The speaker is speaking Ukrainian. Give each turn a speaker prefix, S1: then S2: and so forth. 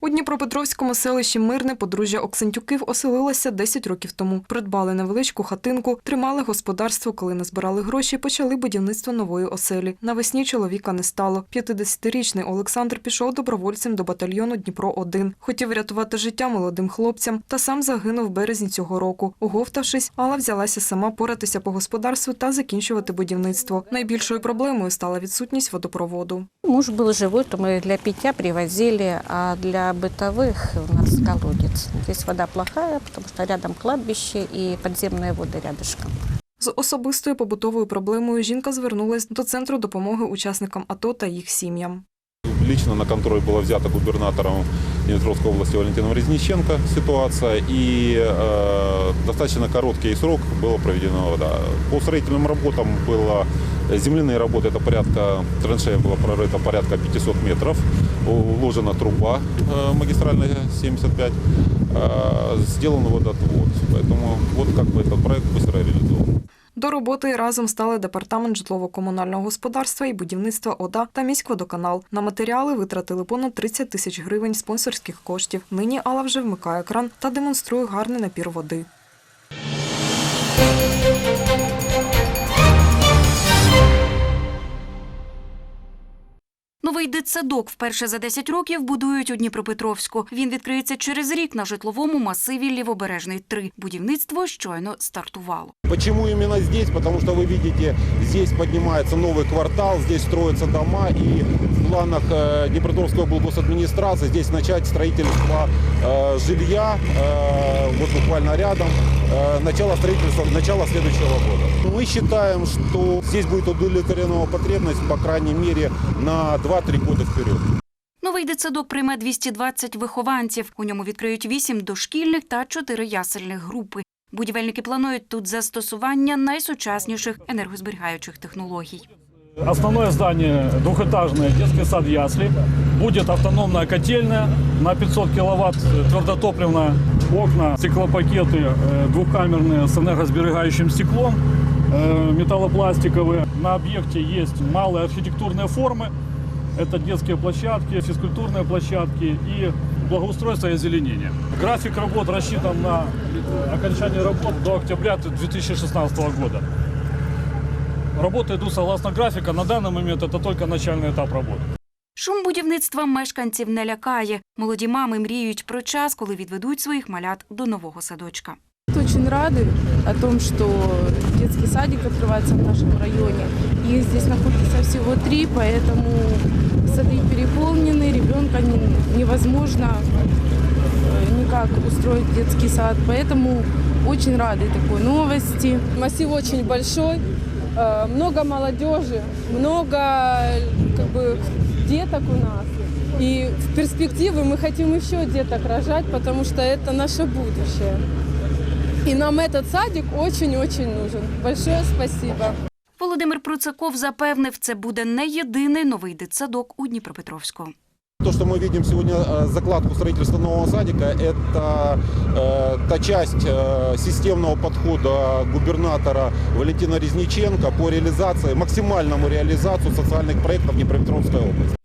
S1: У Дніпропетровському селищі Мирне подружжя Оксентюків оселилося 10 років тому. Придбали невеличку хатинку, тримали господарство, коли назбирали гроші, почали будівництво нової оселі. Навесні чоловіка не стало. 50-річний Олександр пішов добровольцем до батальйону Дніпро-1. Хотів рятувати життя молодим хлопцям, та сам загинув в березні цього року. Оговтавшись, Алла взялася сама поратися по господарству та закінчувати будівництво. Найбільшою проблемою стала відсутність водопроводу.
S2: Муж был живой, то мы для питья привозили, а для бытовых у нас колодец. Здесь вода плохая, потому что рядом кладбище и подземные воды рядышком.
S1: З особистою побутовою проблемою жінка звернулась до центру допомоги учасникам АТО та їх сім'ям.
S3: Лично на контроль была взята губернатором Днепропетровской области Валентином Резниченко ситуация, и э, достаточно короткий срок было проведено. Да. По строительным работам было земляные работы, это порядка, траншея была прорыта порядка 500 метров, уложена труба э, магистральная 75, э, сделан водоотвод. Поэтому вот как бы этот проект быстро реализован.
S1: До роботи разом стали департамент житлово-комунального господарства і будівництва ОДА та міськводоканал. На матеріали витратили понад 30 тисяч гривень спонсорських коштів. Нині Алла вже вмикає кран та демонструє гарний напір води.
S4: Новий дитсадок вперше за 10 років будують у Дніпропетровську. Він відкриється через рік на житловому масиві Лівобережний 3. Будівництво щойно стартувало.
S3: Почему именно здесь? Потому что вы видите, здесь поднимается новый квартал, здесь строятся дома, и в планах э, Днепропетровской облгосадминистрации здесь начать строительство э, жилья, э, вот буквально рядом, э, начало строительства, начало следующего года. Мы считаем, что здесь будет удовлетворена потребность, по крайней мере, на 2-3 года вперед.
S4: Новий дитсадок прийме 220 вихованців. У ньому відкриють 8 дошкільних та 4 ясельних групи. Будівельники планують тут застосування найсучасніших енергозберігаючих технологій.
S5: Основное здание двухэтажное, детский сад ясли. Будет автономная котельная на 500 киловатт, твердотопливная, окна, стеклопакеты э, двухкамерные с энергосберегающим стеклом, э, металлопластиковые. На объекте есть малые архитектурные формы. Это детские площадки, физкультурные площадки и благоустройство и озеленение. График работ рассчитан на э, окончание работ до октября 2016 года. Работы идут согласно графика. На данный момент это только начальный этап работы.
S4: Шум будівництва мешканців не лякає. Молоді мами мріють про час, коли відведуть своїх малят до нового садочка.
S6: Очень рады о том, что детский садик открывается в нашем районе. Их здесь находится всего три, поэтому сады переполнены, ребенка не- невозможно э, никак устроить детский сад. Поэтому очень рады такой новости.
S7: Массив очень большой, э, много молодежи, много как бы, деток у нас. И в перспективы мы хотим еще деток рожать, потому что это наше будущее. И нам этот садик очень-очень нужен. Большое спасибо.
S4: Володимир Процаков запевнив, це буде не єдиний новий дитсадок у Дніпропетровську.
S3: То, что мы видим сегодня, э, закладку строительства нового садика, это э, та часть э, системного подхода губернатора Валентина Резниченко по реализации, максимальному реализацию социальных проектов Днепропетровской области.